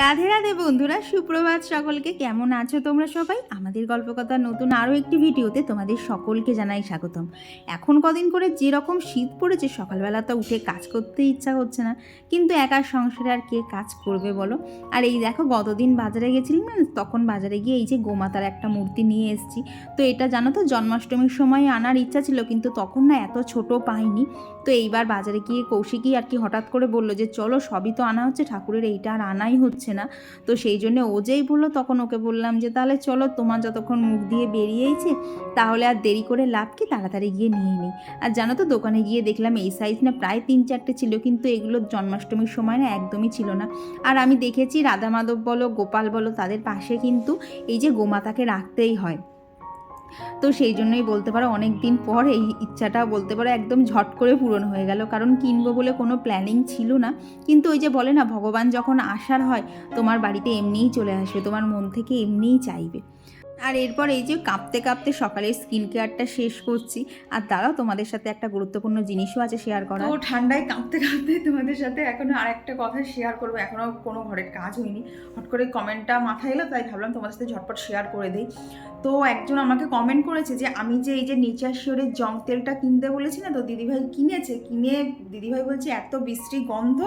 রাধে রাধে বন্ধুরা সুপ্রভাত সকলকে। কেমন আছো তোমরা সবাই? আমাদের গল্পকথার নতুন আরও একটি ভিডিওতে তোমাদের সকলকে জানাই স্বাগতম। এখন কদিন করে যেরকম শীত পড়েছে, সকালবেলা তো উঠে কাজ করতে ইচ্ছা হচ্ছে না। কিন্তু একার সংসারে আর কে কাজ করবে বলো? আর এই দেখো, গতদিন বাজারে গেছিলাম না, তখন বাজারে গিয়ে এই যে গোমাতার একটা মূর্তি নিয়ে এসেছি। তো এটা জানো তো, জন্মাষ্টমীর সময় আনার ইচ্ছা ছিল, কিন্তু তখন না এত ছোট পাইনি। তো এইবার বাজারে গিয়ে কৌশিকই আর কি হঠাৎ করে বলল যে, চলো, সবই তো আনা হচ্ছে, ঠাকুরের এইটা আর আনাই হচ্ছে না। তো সেই জন্য ও যেই বলল, তখন ওকে বললাম যে, তাহলে চলো, তোমার যতক্ষণ মুখ দিয়ে বেরিয়েছে তাহলে আর দেরি করে লাভ কি? তাড়াতাড়ি গিয়ে নিয়ে নিই আর জানো তো, দোকানে গিয়ে দেখলাম এই সাইজ না প্রায় তিন চারটে ছিল, কিন্তু এগুলো জন্মাষ্টমীর সময় না একদমই ছিল না। আর আমি দেখেছি রাধা মাধব বলো, গোপাল বলো, তাদের পাশে কিন্তু এই যে গোমাতাকে রাখতেই হয়। তো সেই জন্যই বলতে পারো অনেক দিন পর এই ইচ্ছাটা বলতে পারো, একদম ঝট করে পূরণ হয়ে গেল। কারণ কিনবো বলে কোনো প্ল্যানিং ছিল না। কিন্তু ওই যে বলে না, ভগবান যখন আসার হয়, তোমার বাড়িতে এমনিই চলে আসবে, তোমার মন থেকে এমনিই চাইবে। আর এরপর এই যে কাঁপতে কাঁপতে সকালের স্কিন কেয়ারটা শেষ করছি আর তারাও তোমাদের সাথে একটা গুরুত্বপূর্ণ জিনিসও আছে শেয়ার করা তো ঠান্ডায় কাঁপতে কাঁপতে তোমাদের সাথে এখনও আর একটা কথা শেয়ার করব এখনও কোনো ঘরের কাজ হয়নি। হট করে কমেন্টটা মাথায় এলো তাই ভাবলাম তোমাদের সাথে ঝটপট শেয়ার করে দিই। তো একজন আমাকে কমেন্ট করেছে যে আমি যে এই যে নেচার শিওরের জং তেলটা কিনতে বলেছি না তো দিদিভাই কিনেছে? কিনে দিদিভাই বলছে এত বিশ্রী গন্ধ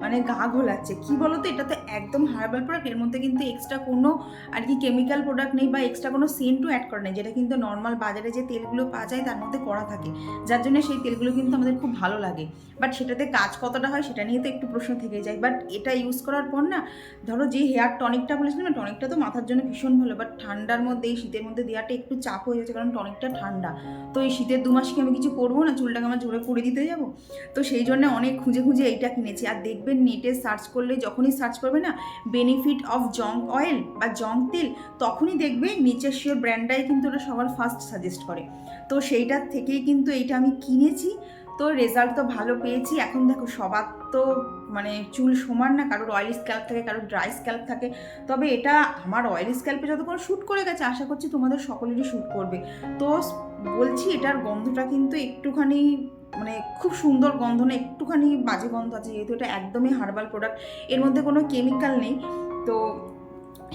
মানে গা ঘোলাচ্ছে। কী বলো তো এটা তো একদম হার্বাল প্রোডাক্টের মধ্যে কিন্তু এক্সট্রা কোনো আর কি কেমিক্যাল প্রোডাক্ট নেই বা এক্সট্রা কোনো সেন্টও অ্যাড করে নেই, যেটা কিন্তু নর্মাল বাজারে যে তেলগুলো পাওয়া যায় তার মধ্যে করা থাকে। যার জন্য সেই তেলগুলো কিন্তু আমাদের খুব ভালো লাগে। বাট সেটাতে কাজ কতটা হয় সেটা নিয়ে তো একটু প্রশ্ন থেকে যায়। বাট এটা ইউজ করার পর না, ধরো যে হেয়ার টনিকটা বলেছিলাম না টনিকটা তো মাথার জন্য ভীষণ ভালো। বাট ঠান্ডার মধ্যে, এই শীতের মধ্যে দেওয়াটা একটু চাপ হয়ে যাচ্ছে, কারণ টনিকটা ঠান্ডা। তো এই শীতের দু মাস কি আমি কিছু করব না? চুলটাকে আমার জোরে করে দিতে যাব? তো সেই জন্য অনেক খুঁজে খুঁজে এইটা কিনেছি। আর দেখবেন নেটে সার্চ করলে যখনই সার্চ করবে না বেনিফিট অফ জং অয়েল বা জং তেল, তখনই দেখবে নিচের শিওর ব্র্যান্ডটাই কিন্তু ওটা সবার ফার্স্ট সাজেস্ট করে। তো সেইটার থেকেই কিন্তু এইটা আমি কিনেছি। তো রেজাল্ট তো ভালো পেয়েছি। এখন দেখো, সবার তো মানে চুল সমান না, কারোর অয়েলি স্ক্যাল্প থাকে, কারোর ড্রাই স্ক্যাল্প থাকে। তবে এটা আমার অয়েলি স্ক্যাল্পে যতক্ষণ শ্যুট করে গেছে, আশা করছি তোমাদের সকলেরই শ্যুট করবে। তো বলছি, এটার গন্ধটা কিন্তু একটুখানি মানে খুব সুন্দর গন্ধ না, একটুখানি বাজে গন্ধ আছে, যেহেতু এটা একদমই হার্বাল প্রোডাক্টের মধ্যে কোনো কেমিক্যাল নেই। তো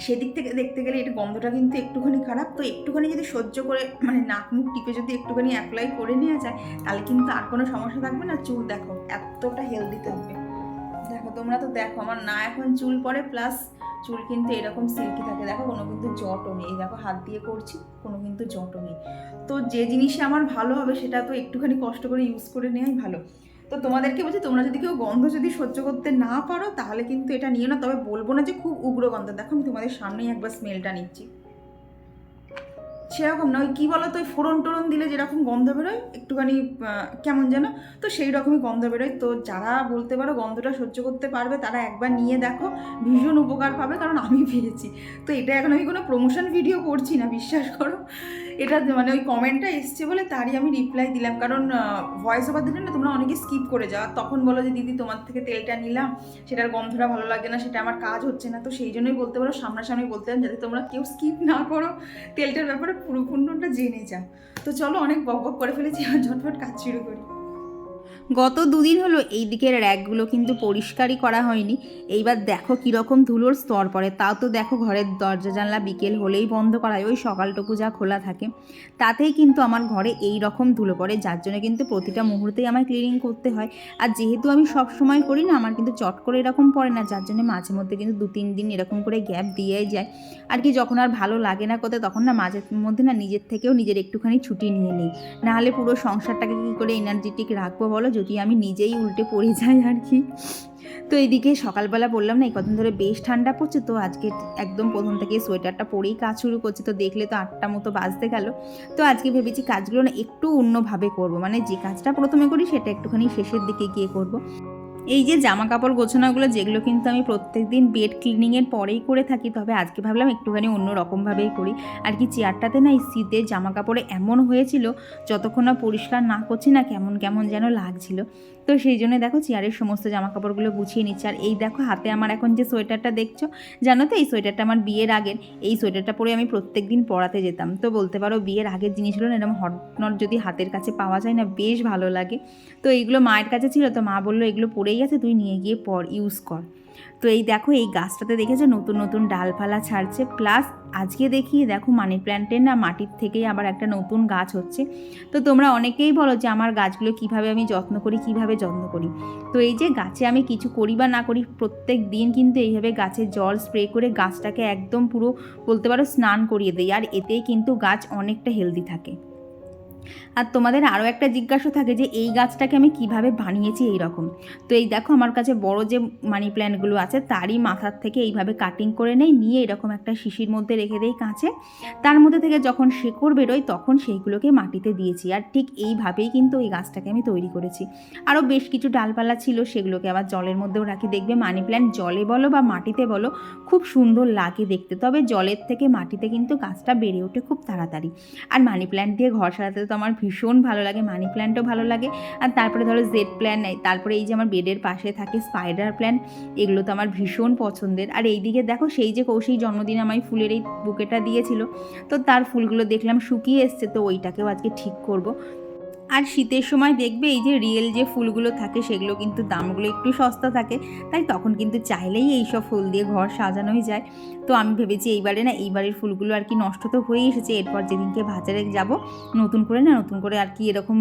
সেদিক থেকে দেখতে গেলে এটা গন্ধটা কিন্তু একটুখানি খারাপ। তো একটুখানি যদি সহ্য করে মানে নাক মুখ টিপে যদি একটুখানি অ্যাপ্লাই করে নেওয়া যায়, তাহলে কিন্তু আর কোনো সমস্যা থাকবে না। চুল দেখো, এতটা হেলদি থাকবে। দেখো, তোমরা তো দেখো, আমার না এখন চুল পড়ে প্লাস চুল কিন্তু এরকম সিল্কি থাকে। দেখো, কোনো কিন্তু জটও নেই। দেখো, হাত দিয়ে করছি, কোনো কিন্তু জটও নেই। তো যে জিনিসে আমার ভালো হবে, সেটা তো একটুখানি কষ্ট করে ইউজ করে নেওয়াই ভালো। তো তোমাদেরকে বলছি, তোমরা যদি কেউ গন্ধ যদি সহ্য করতে না পারো, তাহলে কিন্তু এটা নিও না। তবে বলব না যে খুব উগ্র গন্ধ। দেখো, আমি তোমাদের সামনেই একবার স্মেলটা নিচ্ছি। সেরকম না, ওই কী বলো তো ওই ফোড়ন টোড়ন দিলে যেরকম গন্ধ বেরোয়, একটুখানি কেমন যেন, তো সেই রকমই গন্ধ বেরোয়। তো যারা বলতে পারো গন্ধটা সহ্য করতে পারবে, তারা একবার নিয়ে দেখো, ভীষণ উপকার পাবে, কারণ আমি পেয়েছি। তো এটা এখন আমি কোনো প্রমোশন ভিডিও করছি না, বিশ্বাস করো। এটা মানে ওই কমেন্টটা এসছে বলে তারই আমি রিপ্লাই দিলাম। কারণ ভয়েস ওভার দিলে না তোমরা অনেকে স্কিপ করে যাও। তখন বলো যে, দিদি, তোমার থেকে তেলটা নিলাম। সেটার গন্ধটা ভালো লাগে না। সেটা আমার কাজ হচ্ছে না। তো সেই জন্যই বলতে পারো, সামনাসামনি বলতে পারেন যাতে তোমরা কেউ স্কিপ না করো তেলটার ব্যাপারে পুরোপূর্ণটা জেনে যাও। তো চলো অনেক বক বক করে ফেলেছি আর ঝটফট কাজ শুরু করি। গত দুদিন হলো এই দিকের র্যাকগুলো কিন্তু পরিষ্কারই করা হয়নি। এইবার দেখো কীরকম ধুলোর স্তর পড়ে। তাও তো দেখো ঘরের দরজা, জানলা বিকেল হলেই বন্ধ করা হয় ওই সকালটুকু যা খোলা থাকে, তাতেই কিন্তু আমার ঘরে এই রকম ধুলো পড়ে, যার জন্য কিন্তু প্রতিটা মুহূর্তেই আমায় ক্লিনিং করতে হয়। আর যেহেতু আমি সব সময় করি না, আমার কিন্তু চট করে এরকম পড়ে না, যার জন্য মাঝে মধ্যে কিন্তু দু তিন দিন এরকম করে গ্যাপ দিয়েই যায়। আর কি যখন আর ভালো লাগে না কোথায়, তখন না মাঝে মধ্যে না নিজের থেকেও নিজের একটুখানি ছুটি নিয়ে নিই। নাহলে পুরো সংসারটাকে কী করে এনার্জেটিক রাখব বলো? যদি আমি নিজেই উল্টে পড়ে যাই আর কি। তো এইদিকে সকালবেলা বললাম না, এই কদিন ধরে বেশ ঠান্ডা পড়ছে, তো আজকে একদম প্রথম থেকে সোয়েটারটা পরেই কাজ শুরু করছে, তো দেখলে তো আটটা মতো বাজতে গেল। তো আজকে ভেবেছি কাজগুলো না একটু অন্যভাবে করব মানে যে কাজটা প্রথমে করি সেটা একটুখানি শেষের দিকে গিয়ে করব। এই যে জামা কাপড় গোছানোগুলো, যেগুলো কিন্তু আমি প্রত্যেক দিন বেড ক্লিনিংয়ের পরেই করে থাকি, তবে আজকে ভাবলাম একটুখানি অন্য রকমভাবেই করি। আর কি চেয়ারটাতে না এই শীতের জামা কাপড়ে এমন হয়েছিল, যতক্ষণ না পরিষ্কার না করছি না কেমন কেমন যেন লাগছিল। তো সেই জন্য দেখো চেয়ারের সমস্ত জামা কাপড়গুলো গুছিয়ে নিচ্ছে। আর এই দেখো হাতে আমার এখন যে সোয়েটারটা দেখছ, জানো তো এই সোয়েটারটা আমার বিয়ের আগের, এই সোয়েটারটা পরে আমি প্রত্যেক দিন পরাতে যেতাম। তো বলতে পারো বিয়ের আগের জিনিস জিনিসগুলো না এরকম হটনট যদি হাতের কাছে পাওয়া যায় না, বেশ ভালো লাগে। তো এইগুলো মায়ের কাছে ছিল, তো মা বলল এগুলো পড়েই আছে তুই নিয়ে গিয়ে পর ইউজ কর। তো এই দেখো, এই গাছটাতে দেখেছ, নতুন নতুন ডালপালা ছাড়ছে। প্লাস আজকে দেখি, দেখো মানি প্ল্যান্টের না মাটির থেকেই আবার একটা নতুন গাছ হচ্ছে। তো তোমরা অনেকেই বলো যে, আমার গাছগুলো কীভাবে আমি যত্ন করি, কীভাবে যত্ন করি? তো এই যে গাছে আমি কিছু করি বা না করি, প্রত্যেক দিন কিন্তু এইভাবে গাছে জল স্প্রে করে গাছটাকে একদম পুরো বলতে পারো স্নান করিয়ে দিই। আর এতেই কিন্তু গাছ অনেকটা হেলদি থাকে। আর তোমাদের আরও একটা জিজ্ঞাসা থাকে যে এই গাছটাকে আমি কীভাবে বানিয়েছি এই রকম তো এই দেখো আমার কাছে বড় যে মানি প্ল্যান্টগুলো আছে, তারই মাথার থেকে এইভাবে কাটিং করে নেই, নিয়ে এরকম একটা শিশির মধ্যে রেখে দেই কাঁচে তার মধ্যে থেকে যখন শেকড় বেরোয় তখন সেইগুলোকে মাটিতে দিয়েছি। আর ঠিক এইভাবেই কিন্তু এই গাছটাকে আমি তৈরি করেছি। আরও বেশ কিছু ডালপালা ছিল, সেগুলোকে আবার জলের মধ্যেও রাখি। দেখবে মানি প্ল্যান্ট জলে বলো বা মাটিতে বলো, খুব সুন্দর লাগে দেখতে। তবে জলের থেকে মাটিতে কিন্তু গাছটা বেড়ে ওঠে খুব তাড়াতাড়ি। আর মানি প্ল্যান্ট দিয়ে ঘর সাজাতে তো আমার ভীষণ ভালো লাগে, মানি প্ল্যান্টও ভালো লাগে। আর তারপরে ধরো জেড প্ল্যান তারপরে এই যে আমার বেডের পাশে থাকে স্পাইডার প্ল্যান, এগুলো তো আমার ভীষণ পছন্দের। আর এই দিকে দেখো সেই যে কৌশিক জন্মদিন আমায় ফুলের এই বুকেটা দিয়েছিল, তো তার ফুলগুলো দেখলাম শুকিয়ে এসছে, তো ওইটাকেও আজকে ঠিক করব। আর শীতের সময় দেখবে এই যে রিয়েল যে ফুলগুলো থাকে, সেগুলো কিন্তু দামগুলো একটু সস্তা থাকে। তাই তখন কিন্তু চাইলেই এইসব ফুল দিয়ে ঘর সাজানোই যায়। তো আমি ভেবেছি এইবারে না, এইবারের ফুলগুলো আর কি নষ্ট তো হয়েই এসেছে। এরপর যেদিনকে বাজারে যাব, নতুন করে না, নতুন করে আর কি এরকম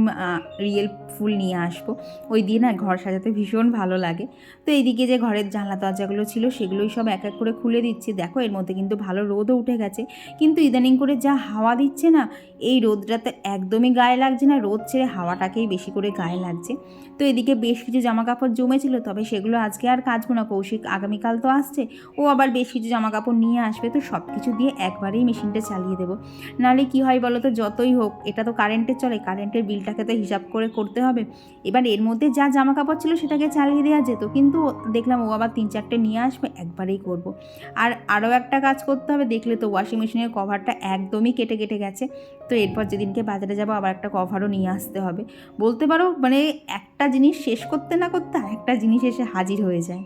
রিয়েল ফুল নিয়ে আসব। ওই দিয়ে না ঘর সাজাতে ভীষণ ভালো লাগে। তো এইদিকে যে ঘরের জানলা দরজাগুলো ছিল, সেগুলোই সব এক এক করে খুলে দিচ্ছি। দেখো, এর মধ্যে কিন্তু ভালো রোদও উঠে গেছে। কিন্তু ইদানিং করে যা হাওয়া দিচ্ছে না, এই রোদটাতে একদমই গায়ে লাগছে না। রোদ ছেড়ে হাওয়াটাকেই বেশি করে গায়ে লাগছে। তো এদিকে বেশ কিছু জামা কাপড় জমেছিল, তবে সেগুলো আজকে আর কাচবো না। কৌশিক আগামীকাল তো আসছে, ও আবার বেশ কিছু জামা কাপড় নিয়ে আসবে, তো সব কিছু দিয়ে একবারেই মেশিনটা চালিয়ে দেবো। নাহলে কী হয় বলো তো যতই হোক, এটা তো কারেন্টের চলে, কারেন্টের বিলটাকে তো হিসাব করে করতে হবে। এবার এর মধ্যে যা জামা কাপড় ছিল সেটাকে চালিয়ে দেওয়া যেত, কিন্তু দেখলাম ও আবার তিন চারটে নিয়ে আসবে, একবারেই করব। আর আরও একটা কাজ করতে হবে, দেখলে তো ওয়াশিং মেশিনের কভারটা একদমই কেটে কেটে গেছে। তো এরপর যেদিনকে বাজারে যাব, আবার একটা কভারও নিয়ে আসতে হবে। বলতে পারো মানে একটা জিনিস শেষ করতে না করতে আরেকটা জিনিস এসে হাজির হয়ে যায়।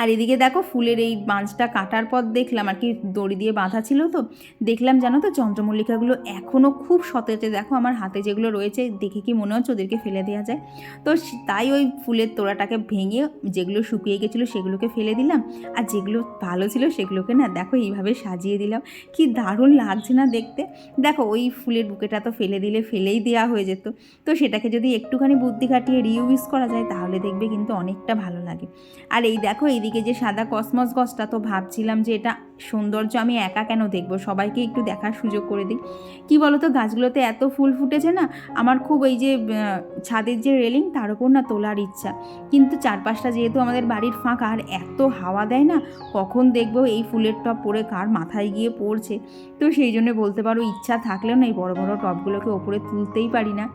আর এদিকে দেখো ফুলের এই বাঁচটা কাটার পর দেখলাম, আর কি দড়ি দিয়ে বাঁধা ছিল তো, দেখলাম জানো তো চন্দ্রমল্লিকাগুলো এখনও খুব সতেজে, দেখো আমার হাতে যেগুলো রয়েছে, দেখে কি মনে হচ্ছে ওদেরকে ফেলে দেওয়া যায়? তো তাই ওই ফুলের তোড়াটাকে ভেঙে যেগুলো শুকিয়ে গেছিল সেগুলোকে ফেলে দিলাম, আর যেগুলো ভালো ছিল সেগুলোকে না দেখো এইভাবে সাজিয়ে দিলাম। কি দারুণ লাগছে না দেখতে? দেখো ওই ফুলের বুকেটা তো ফেলে দিলে ফেলেই দেওয়া হয়ে যেত। তো সেটাকে যদি একটুখানি বুদ্ধি খাটিয়ে রিউজ করা যায়, তাহলে দেখবে কিন্তু অনেকটা ভালো লাগে। আর এই দেখো এইদিকে যে সাদা কসমস গছটা, তো ভাবছিলাম যে এটা সৌন্দর্য আমি একা কেন দেখব? সবাইকে একটু দেখার সুযোগ করে দিই। কী বলো তো গাছগুলোতে এত ফুল ফুটেছে না, আমার খুব এই যে ছাদের যে রেলিং, তার উপর না তোলার ইচ্ছা। কিন্তু চারপাশটা যেহেতু আমাদের বাড়ির ফাঁকা, আর এত হাওয়া দেয় না, কখন দেখব এই ফুলের টপ পরে কার মাথায় গিয়ে পড়ছে? তো সেই জন্য বলতে পারো, ইচ্ছা থাকলেও না এই বড় বড় টপগুলোকে ওপরে তুলতেই পারি না।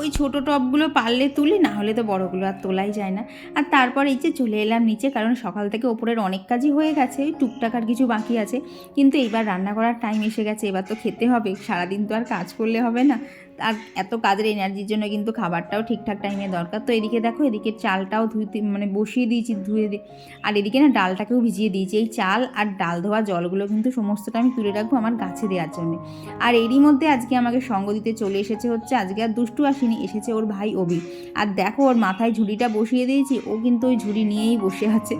ওই ছোট টপগুলো পারলে তুলি, না হলে তো বড়গুলো আর তোলাই যায় না। আর তারপর এই যে চলে এলাম নিচে, কারণ সকাল থেকে ওপরের অনেক কাজই হয়ে গেছে, ওই টুকটাক আর কিছু বাকি আছে। কিন্তু এইবার রান্না করার টাইম এসে গেছে, এবার তো খেতে হবে, সারাদিন তো আর কাজ করলে হবে না। আর এত কাজের এনার্জির জন্য কিন্তু খাবারটাও ঠিকঠাক টাইমে দরকার। তো এদিকে দেখো, এদিকে চালটাও ধুইতে মানে বসিয়ে দিয়েছি, ধুয়ে দিয়ে আর এদিকে না ডালটাকেও ভিজিয়ে দিয়েছি। এই চাল আর ডাল ধোয়া জলগুলো কিন্তু সমস্তটা আমি তুলে রাখব আমার গাছে দেওয়ার জন্য। আর এরই মধ্যে আজকে আমাকে সঙ্গ দিতে চলে এসেছে হচ্ছে, আজকে আর দুষ্টু আসেনি, এসেছে ওর ভাই অভি। আর দেখো ওর মাথায় ঝুড়িটা বসিয়ে দিয়েছি, ও কিন্তু ওই ঝুড়ি নিয়েই বসে আছে।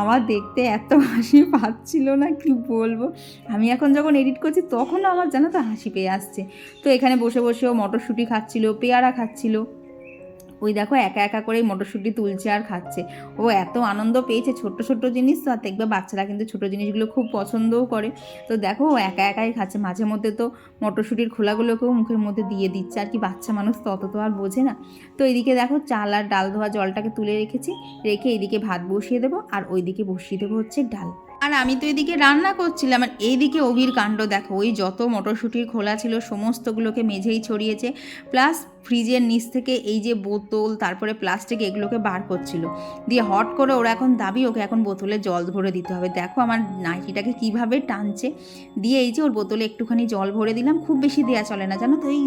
আমার দেখতে এত হাসি পাচ্ছিল না, কি বলব? আমি এখন যখন এডিট করছি, তখনও আমার জানো তো হাসি পেয়ে আসছে। তো এখানে বসে বসে ও মটরশুঁটি খাচ্ছিল, পেয়ারা খাচ্ছিল। ওই দেখো একা একা করেই মটরশুঁটি তুলছে আর খাচ্ছে। ও এত আনন্দ পেয়েছে, ছোট্ট ছোট্ট জিনিস তো, আর দেখবে বাচ্চারা কিন্তু ছোট জিনিসগুলো খুব পছন্দও করে। তো দেখো ও একা একাই খাচ্ছে, মাঝে মধ্যে তো মটরশুঁটির খোলাগুলোকেও মুখের মধ্যে দিয়ে দিচ্ছে, আর কি বাচ্চা মানুষ তত তো আর বোঝে না। তো এইদিকে দেখো চাল আর ডাল ধোয়া জলটাকে তুলে রেখেছি, রেখে এইদিকে ভাত বসিয়ে দেবো, আর ওইদিকে বসিয়ে দেবো হচ্ছে ডাল। আর আমি তো এদিকে রান্না করছিলাম, আর এইদিকে অভির কাণ্ড দেখো, ওই যত মটরশুঁটির খোলা ছিল, সমস্তগুলোকে মেঝেই ছড়িয়েছে, প্লাস ফ্রিজের নিচ থেকে এই যে বোতল, তারপরে প্লাস্টিক এগুলোকে বার করছিল। দিয়ে হট করে ওরা এখন দাবি, ওকে এখন বোতলে জল ভরে দিতে হবে। দেখো আমার নাইটিটাকে কীভাবে টানছে। দিয়ে এই যে ওর বোতলে একটুখানি জল ভরে দিলাম, খুব বেশি দেওয়া চলে না। জানো তো এই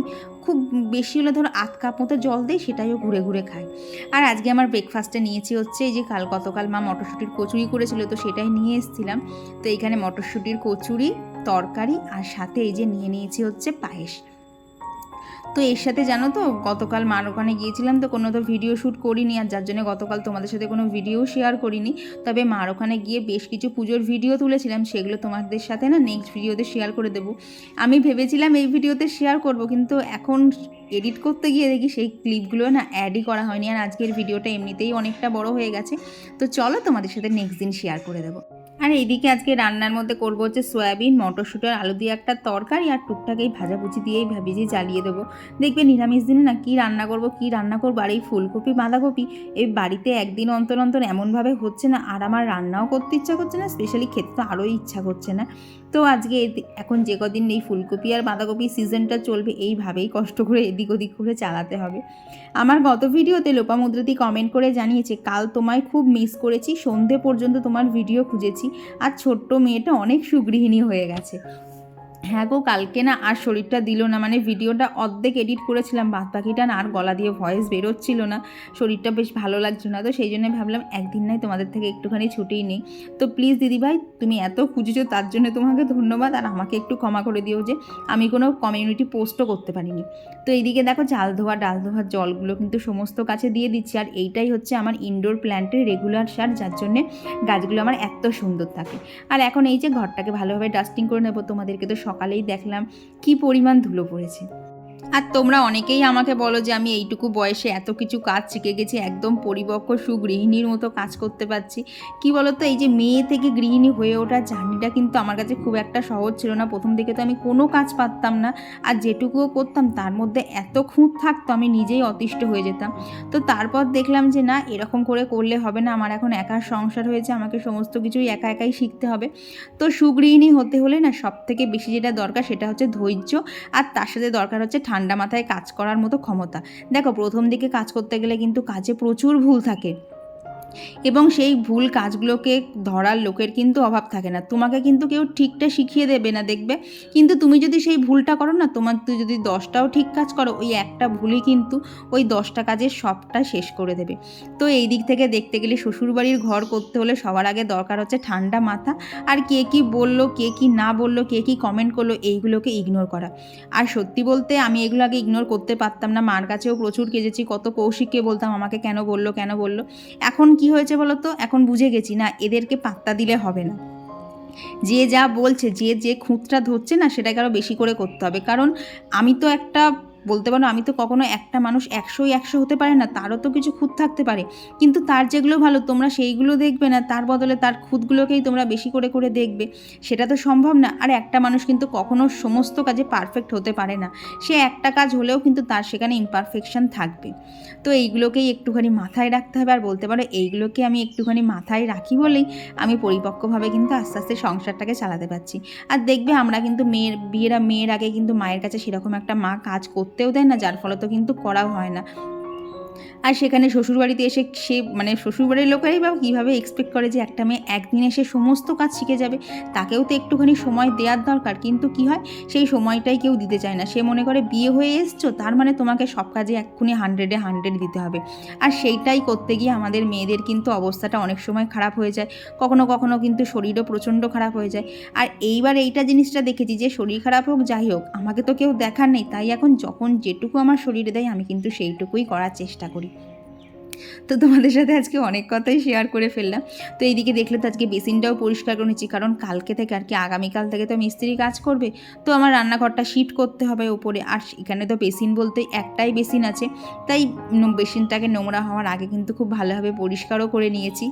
খুব বেশি হলে ধরো আধ কাপ মতো জল দেয় সেটাইও ঘুরে ঘুরে খায়। আর আজকে আমার ব্রেকফাস্টে নিয়েছি হচ্ছে এই যে কাল, গতকাল মা মটরশুঁটির কচুরি করেছিল, তো সেটাই নিয়ে এসেছিলাম। তো এইখানে মটরশুঁটির কচুরি, তরকারি, আর সাথে এই যে নিয়ে নিয়েছি হচ্ছে পায়েস। তো এর সাথে জানো তো, গতকাল মার ওখানে গিয়েছিলাম তো কোনো তো ভিডিও শ্যুট করিনি আর যার জন্য গতকাল তোমাদের সাথে কোনো ভিডিও শেয়ার করিনি। তবে মার ওখানে গিয়ে বেশ কিছু পুজোর ভিডিও তুলেছিলাম, সেগুলো তোমাদের সাথে না নেক্সট ভিডিওতে শেয়ার করে দেবো। আমি ভেবেছিলাম এই ভিডিওতে শেয়ার করব, কিন্তু এখন এডিট করতে গিয়ে দেখি সেই ক্লিপগুলো না অ্যাডই করা হয়নি। আর আজকের ভিডিওটা এমনিতেই অনেকটা বড় হয়ে গেছে। তো চলো তোমাদের সাথে নেক্সট দিন শেয়ার করে দেবো। আর এইদিকে আজকে রান্নার মধ্যে করব হচ্ছে সয়াবিন, মটরশুঁটি আলু দিয়ে একটা তরকারি আর টুকটাক এই ভাজাভুজি দিয়েই ভাবিজি জ্বালিয়ে দেবো। দেখবে নিরামিষ দিনে না কী রান্না করব, কী রান্না করব আর এই ফুলকপি, বাঁধাকপি এই বাড়িতে একদিন অন্তর অন্তর এমনভাবে হচ্ছে না আর আমার রান্নাও করতে ইচ্ছা করছে না স্পেশালি খেতে তো আরোই ইচ্ছা করছে না। তো আজকে এখন যে কদিন এই ফুলকপি আর বাঁধাকপি সিজনটা চলবে, এইভাবেই কষ্ট করে এদিক ওদিক করে চালাতে হবে। আমার গত ভিডিওতে লোপামুদ্রাতি কমেন্ট করে জানিয়েছে, কাল তোমায় খুব মিস করেছি, সন্ধে পর্যন্ত তোমার ভিডিও খুঁজেছি। আর ছোট্ট মেয়েটা অনেক সুগৃহিণী হয়ে গেছে। হ্যাঁ গো, কালকে না আর শরীরটা দিল না মানে ভিডিওটা অর্ধেক এডিট করেছিলাম, বাদ বাকিটা না আর গলা দিয়ে ভয়েস বেরোচ্ছিল না, শরীরটা বেশ ভালো লাগছিল না, তো সেই জন্য ভাবলাম একদিন নাই তোমাদের থেকে একটুখানি ছুটিই নেই। তো প্লিজ দিদিভাই তুমি এত খুঁজেছো, তার জন্য তোমাকে ধন্যবাদ, আর আমাকে একটু ক্ষমা করে দিও যে আমি কোনো কমিউনিটি পোস্টও করতে পারিনি। তো এইদিকে দেখো চাল ধোয়া, ডাল ধোয়ার জলগুলো কিন্তু সমস্ত কাছে দিয়ে দিচ্ছি, আর এইটাই হচ্ছে আমার ইনডোর প্ল্যান্টের রেগুলার সার, যার জন্যে গাছগুলো আমার এত সুন্দর থাকে। আর এখন এই যে ঘরটাকে ভালোভাবে ডাস্টিং করে নেব, তোমাদেরকে তো সকালেই দেখলাম কি পরিমাণ ধুলো পড়েছে। আর তোমরা অনেকেই আমাকে বলো যে আমি এইটুকু বয়সে এত কিছু কাজ শিখে গেছি, একদম পরিপক্ক সুগৃহিণীর মতো কাজ করতে পারছি। কি বলো তো এই যে মেয়ে থেকে গৃহিণী হয়ে ওঠার জার্নিটা কিন্তু আমার কাছে খুব একটা সহজ ছিল না। প্রথম দিকে তো আমি কোনো কাজ পারতাম না, আর যেটুকুও করতাম তার মধ্যে এত খুঁত থাকতো, আমি নিজেই অতিষ্ঠ হয়ে যেতাম। তো তারপর দেখলাম যে না, এরকম করে করলে হবে না, আমার এখন একার সংসার হয়েছে, আমাকে সমস্ত কিছুই একা একাই শিখতে হবে। তো সুগৃহিণী হতে হলে না সব থেকে বেশি যেটা দরকার সেটা হচ্ছে ধৈর্য, আর তার সাথে দরকার হচ্ছে ঠান্ডা মাথায় কাজ করার মতো ক্ষমতা। দেখো, প্রথম দিকে কাজ করতে গেলে কিন্তু কাজে প্রচুর ভুল থাকে। এবং সেই ভুল কাজগুলোকে ধরার লোকের কিন্তু অভাব থাকে না। তোমাকে কিন্তু কেউ ঠিকটা শিখিয়ে দেবে না দেখবে। কিন্তু তুমি যদি সেই ভুলটা করো না, তোমার তুই যদি দশটাও ঠিক কাজ করো, ওই একটা ভুলই কিন্তু ওই দশটা কাজের সবটা শেষ করে দেবে। তো এই দিক থেকে দেখতে গেলে শ্বশুরবাড়ির ঘর করতে হলে সবার আগে দরকার হচ্ছে ঠান্ডা মাথা। আর কে কি বলল, কে কি না বলল, কে কি কমেন্ট করল, এইগুলোকে ইগনোর করা। আর সত্যি বলতে আমি এগুলো আগে ইগনোর করতে পারতাম না। মার কাছেও প্রচুর কেজেছি কত কৌশিককে বলতাম, আমাকে কেন বলল কেন বলল। এখন কি হয়েছে বলো তো? এখন বুঝে গেছি না, এদেরকে পাত্তা দিলে হবে না। যে যা বলছে, যে যে খুঁতটা ধরছে না, সেটাকে আরও বেশি করে করতে হবে। কারণ আমি তো একটা বলতে পারো আমি তো কখনো একটা মানুষ একশোই একশো হতে পারে না, তারও তো কিছু খুঁত থাকতে পারে। কিন্তু তার যেগুলো ভালো, তোমরা সেইগুলো দেখবে না, তার বদলে তার খুঁতগুলোকেই তোমরা বেশি করে করে দেখবে। সেটা তো সম্ভব না, আর একটা মানুষ কিন্তু কখনো সমস্ত কাজে পারফেক্ট হতে পারে না। সে একটা কাজ হলেও কিন্তু তার সেখানে ইমপারফেকশন থাকবে। তো এইগুলোকেই একটুখানি মাথায় রাখতে হবে, আর বলতে পারো এইগুলোকে আমি একটুখানি মাথায় রাখি বলেই আমি পরিপক্কভাবে কিন্তু আস্তে আস্তে সংসারটাকে চালাতে পারছি। আর দেখবে আমরা কিন্তু মেয়ের, বিয়েরা, মেয়ের আগে কিন্তু মায়ের কাছে সেরকম একটা মা কাজ করতেও দেয় না যার ফলে তো কিন্তু করাও হয় না। আর সেখানে শ্বশুরবাড়িতে এসে সে মানে শ্বশুরবাড়ির লোকেরাই বা কীভাবে এক্সপেক্ট করে যে একটা মেয়ে একদিন এসে সমস্ত কাজ শিখে যাবে, তাকেও তো একটুখানি সময় দেওয়ার দরকার। কিন্তু কি হয়? সেই সময়টাই কেউ দিতে চায় না। সে মনে করে, বিয়ে হয়ে এসছো, তার মানে তোমাকে সব কাজে এক্ষুনি হান্ড্রেডে হান্ড্রেড দিতে হবে। আর সেইটাই করতে গিয়ে আমাদের মেয়েদের কিন্তু অবস্থাটা অনেক সময় খারাপ হয়ে যায়। কখনো কখনো কিন্তু শরীরও প্রচণ্ড খারাপ হয়ে যায়। আর এইবার এইটা জিনিসটা দেখেছি যে, শরীর খারাপ হোক, যাই হোক, আমাকে তো কেউ দেখার নেই। তাই এখন যখন যেটুকু আমার শরীরে দেয়, আমি কিন্তু সেইটুকুই করার চেষ্টা করি। তো তোমাদের সাথে আজকে অনেক কথাই শেয়ার করে ফেললাম। তো এইদিকে দেখলে তো আজকে বেসিনটাও পরিষ্কার করে নিচ্ছি, কারণ কালকে থেকে আর কি, আগামীকাল থেকে তো মিস্ত্রি কাজ করবে। তো আমার রান্নাঘরটা শিফট করতে হবে ওপরে। আর এখানে তো বেসিন বলতে একটাই বেসিন আছে, তাই বেসিনটাকে নোংরা হওয়ার আগে কিন্তু খুব ভালোভাবে পরিষ্কারও করে নিয়েছি।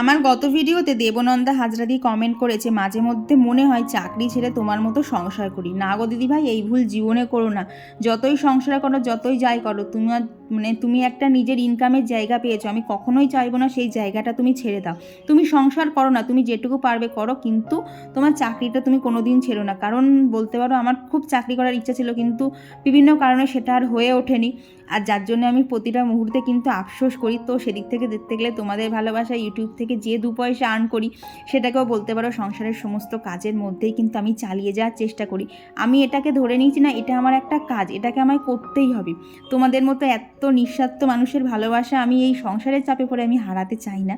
আমার গত ভিডিওতে দেবনন্দা হাজরাদি কমেন্ট করেছে, মাঝে মধ্যে মনে হয় চাকরি ছেড়ে তোমার মতো সংসার করি। না গো দিদিভাই, এই ভুল জীবনে করো না। যতই সংসার করো, যতই যাই করো, তুমি মানে তুমি একটা নিজের ইনকামের জায়গা পেয়েছ। আমি কখনোই চাইব না সেই জায়গাটা তুমি ছেড়ে দাও। তুমি সংসার করো না, তুমি যেটুকু পারবে করো, কিন্তু তোমার চাকরিটা তুমি কোনোদিন ছেড়ো না। কারণ বলতে পারো, আমার খুব চাকরি করার ইচ্ছা ছিল, কিন্তু বিভিন্ন কারণে সেটা আর হয়ে ওঠেনি। আর যার জন্য আমি প্রতিটা মুহূর্তে কিন্তু আফসোস করি। তো সেদিক থেকে দেখতে গেলে তোমাদের ভালোবাসা ইউটিউব থেকে যে দু পয়সা আর্ন করি, সেটাকেও বলতে পারো সংসারের সমস্ত কাজের মধ্যেই কিন্তু আমি চালিয়ে যাওয়ার চেষ্টা করি। আমি এটাকে ধরে নিয়েছি না, এটা আমার একটা কাজ, এটাকে আমায় করতেই হবে। তোমাদের মতো এত নিঃস্বার্থ মানুষের ভালোবাসা আমি এই সংসারের চাপে পড়ে আমি হারাতে চাই না।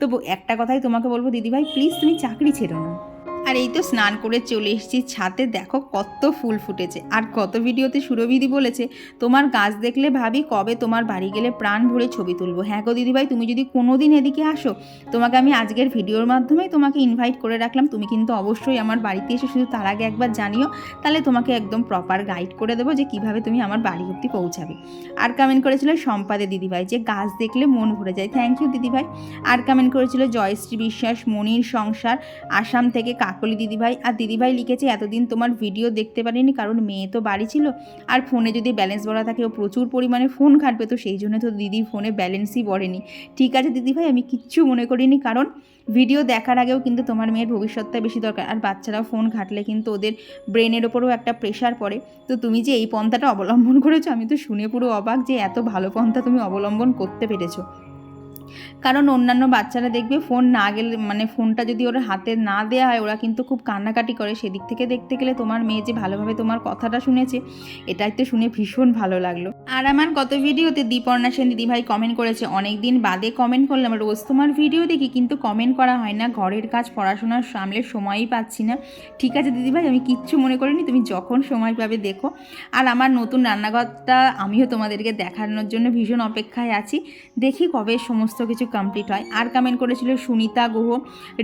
তো একটা কথাই তোমাকে বলব, দিদিভাই প্লিজ তুমি চাকরি ছেড়ো না। আর এই তো স্নান করে চলে এসেছি ছাদে দেখো কত ফুল ফুটেছে। আর কত ভিডিওতে সুরভিদি বলেছে, তোমার গাছ দেখলে ভাবি কবে তোমার বাড়ি গেলে প্রাণ ভরে ছবি তুলবো। হ্যাঁ গো দিদিভাই, তুমি যদি কোনো দিন এদিকে আসো, তোমাকে আমি আজকের ভিডিওর মাধ্যমেই তোমাকে ইনভাইট করে রাখলাম। তুমি কিন্তু অবশ্যই আমার বাড়িতে এসে শুধু তার আগে একবার জানিও, তাহলে তোমাকে একদম প্রপার গাইড করে দেবো যে কীভাবে তুমি আমার বাড়ি অব্দি পৌঁছাবে। আর কমেন্ট করেছিল সম্পাদে দিদিভাই যে, গাছ দেখলে মন ভরে যায়। থ্যাংক ইউ দিদিভাই। আর কমেন্ট করেছিল জয়শ্রী বিশ্বাস, মনির সংসার, আসাম থেকে কাকলি দিদিভাই আর দিদিভাই লিখেছে, এতদিন তোমার ভিডিও দেখতে পারিনি কারণ মেয়ে তো বাড়ি ছিল আর ফোনে যদি ব্যালেন্স ভরা থাকে ও প্রচুর পরিমাণে ফোন ঘাটবে, তো সেই জন্য তো দিদি ফোনে ব্যালেন্সই ভরেনি। ঠিক আছে দিদিভাই, আমি কিচ্ছু মনে করিনি কারণ ভিডিও দেখার আগেও কিন্তু তোমার মেয়ের ভবিষ্যৎটা বেশি দরকার। আর বাচ্চারাও ফোন ঘাটলে কিন্তু ওদের ব্রেনের ওপরেও একটা প্রেশার পড়ে। তো তুমি যে এই পন্থাটা অবলম্বন করেছ, আমি তো শুনে পুরো অবাক যে এত ভালো পন্থা তুমি অবলম্বন করতে পেরেছ। কারণ অন্যান্য বাচ্চারা দেখবে ফোন না গেলে মানে ফোনটা যদি ওরা হাতে না দেওয়া হয়, ওরা কিন্তু খুব কান্নাকাটি করে। সেদিক থেকে দেখতে গেলে তোমার মেয়ে যে ভালোভাবে তোমার কথাটা শুনেছে, এটাই তো শুনে ভীষণ ভালো লাগল। আর আমার গত ভিডিওতে দীপর্ণা সেন দিদিভাই কমেন্ট করেছে অনেক দিন বাদে কমেন্ট করলাম, রোজ তোমার ভিডিও দেখি, কিন্তু কমেন্ট করা হয় না। ঘরের কাজ, পড়াশোনার সামলে সময়ই পাচ্ছি না। ঠিক আছে দিদিভাই, আমি কিচ্ছু মনে করিনি, তুমি যখন সময় পাবে দেখো। আর আমার নতুন রান্নাঘরটা আমিও তোমাদেরকে দেখানোর জন্য ভীষণ অপেক্ষায় আছি। দেখি কবে সমস্ত কিছু কমপ্লিট হয়। আর কমেন্ট করেছিল সুনিতা গুহ,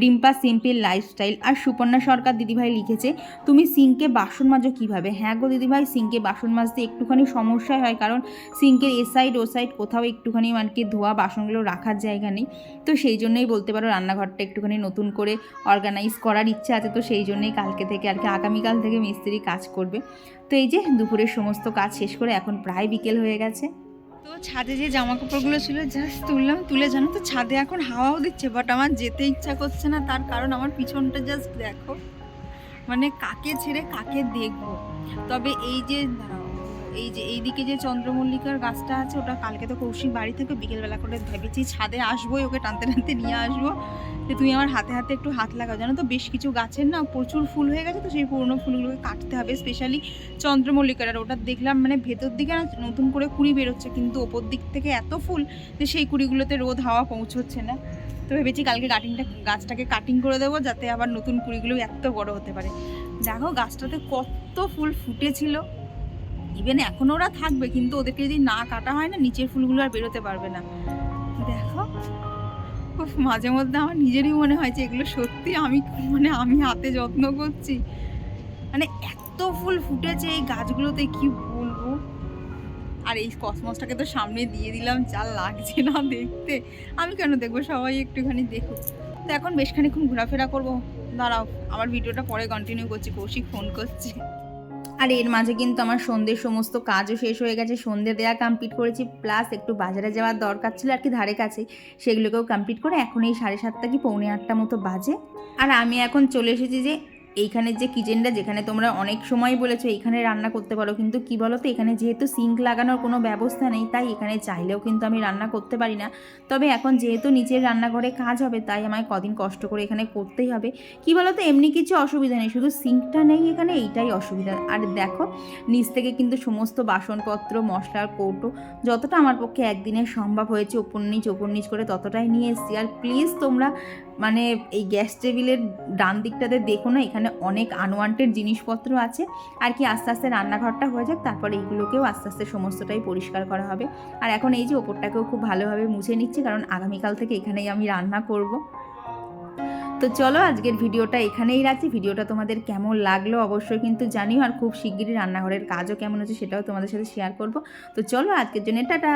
রিম্পা সিম্পল লাইফস্টাইল আর সুপর্ণা সরকার দিদিভাই লিখেছে, তুমি সিঙ্কে বাসন মাজো কীভাবে? হ্যাঁ গো দিদিভাই সিঙ্কে বাসন মাজতে একটুখানি সমস্যাই হয়, কারণ সিঙ্কের এ সাইড ও সাইড কোথাও একটুখানি মানে ধোয়া বাসনগুলো রাখার জায়গা নেই। তো সেই জন্যই বলতে পারো রান্নাঘরটা একটুখানি নতুন করে অর্গানাইজ করার ইচ্ছা আছে, তো সেই জন্যই কালকে থেকে আর কি, আগামীকাল থেকে মিস্ত্রি কাজ করবে। তো এই যে দুপুরের সমস্ত কাজ শেষ করে এখন প্রায় বিকেল হয়ে গেছে। তো ছাদে যে জামা কাপড়গুলো ছিল জাস্ট তুললাম। তুলে জানো তো, ছাদে এখন হাওয়াও দিচ্ছে বাট আমার যেতে ইচ্ছা করছে না, তার কারণ আমার পিছনটা জাস্ট দেখো। মানে কাকে ছেড়ে কাকে দেখব? তবে এই যে এই যে এইদিকে যে চন্দ্রমল্লিকার গাছটা আছে, ওটা কালকে তো কৌশিক বাড়ি থেকে বিকেলবেলা করে ভেবেছি ছাদে আসবোই, ওকে টানতে টানতে নিয়ে আসব। যে তুমি আমার হাতে হাতে একটু হাত লাগাও। জানো তো, বেশ কিছু গাছের না প্রচুর ফুল হয়ে গেছে, তো সেই পুরনো ফুলগুলোকে কাটতে হবে। স্পেশালি চন্দ্রমল্লিকার। আর ওটা দেখলাম মানে ভেতর দিকে না নতুন করে কুড়ি বেরোচ্ছে, কিন্তু ওপর দিক থেকে এত ফুল যে সেই কুড়িগুলোতে রোদ হাওয়া পৌঁছচ্ছে না। তো ভেবেছি কালকে কাটিংটা গাছটাকে কাটিং করে দেবো, যাতে আবার নতুন কুড়িগুলো এত বড় হতে পারে। দেখো, গাছটাতে কত ফুল ফুটেছিল। ইভেন এখনও ওরা থাকবে, কিন্তু ওদেরকে যদি না কাটা হয় না, নিচের ফুলগুলো আর বেরোতে পারবে না। দেখো খুব মাঝে মধ্যে আমার নিজেরই মনে হয় যে এগুলো সত্যি আমি মানে আমি হাতে যত্ন করছি। মানে এত ফুল ফুটেছে এই গাছগুলোতে, কি বলব? আর এই কসমসটাকে তো সামনে দিয়ে দিলাম, যা লাগছে না দেখতে। আমি কেন দেখব? সবাই একটুখানি দেখুক তো এখন বেশ খানিক্ষণ ঘোরাফেরা করব। দাঁড়াও, আমার ভিডিওটা পরে কন্টিনিউ করছি, কৌশিক ফোন করছে। আর এর মাঝে কিন্তু আমার সন্ধ্যের সমস্ত কাজও শেষ হয়ে গেছে। সন্ধ্যে দেওয়া কমপ্লিট করেছি প্লাস একটু বাজারে যাওয়ার দরকার ছিল আর কি ধারে কাছে। সেগুলোকেও কমপ্লিট করে এখন এই সাড়ে সাতটা কি পৌনে আটটা মতো বাজে। আর আমি এখন চলে এসেছি যে এইখানের যে কিচেনটা যেখানে তোমরা অনেক সময় বলেছ, এইখানে রান্না করতে পারো। কিন্তু কি বলো তো এখানে যেহেতু সিঙ্ক লাগানোর কোনো ব্যবস্থা নেই, তাই এখানে চাইলেও কিন্তু আমি রান্না করতে পারি না। তবে এখন যেহেতু নিচের রান্নাঘরে কাজ হবে, তাই আমায় কদিন কষ্ট করে এখানে করতেই হবে। কি বলো তো এমনি কিছু অসুবিধা নেই, শুধু সিঙ্কটা নেই এখানে, এইটাই অসুবিধা। আর দেখো, নিচ থেকে কিন্তু সমস্ত বাসনপত্র, মশলার কৌটো, যতটা আমার পক্ষে একদিনে সম্ভব হয়েছে ওপর নিচ ওপর নিচ করে ততটাই নিয়ে এসেছি। আর প্লিজ তোমরা মানে এই গ্যাস টেবিলের ডান দিকটাতে দেখো না এখানে অনেক আনওয়ান্টেড জিনিসপত্র আছে, আর কি আস্তে আস্তে রান্নাঘরটা হয়ে যাক, তারপরে এইগুলোকেও আস্তে আস্তে সমস্তটাই পরিষ্কার করা হবে। আর এখন এই যে ওপরটাকেও খুব ভালোভাবে মুছে নিচ্ছি, কারণ আগামীকাল থেকে এখানেই আমি রান্না করব। তো চলো আজকের ভিডিওটা এখানেই রাখছি। ভিডিওটা তোমাদের কেমন লাগল অবশ্যই কিন্তু জানিও, আর খুব শিগগিরই রান্নাঘরের কাজও কেমন হচ্ছে সেটাও তোমাদের সাথে শেয়ার করব। তো চলো আজকের জন্য টাটা!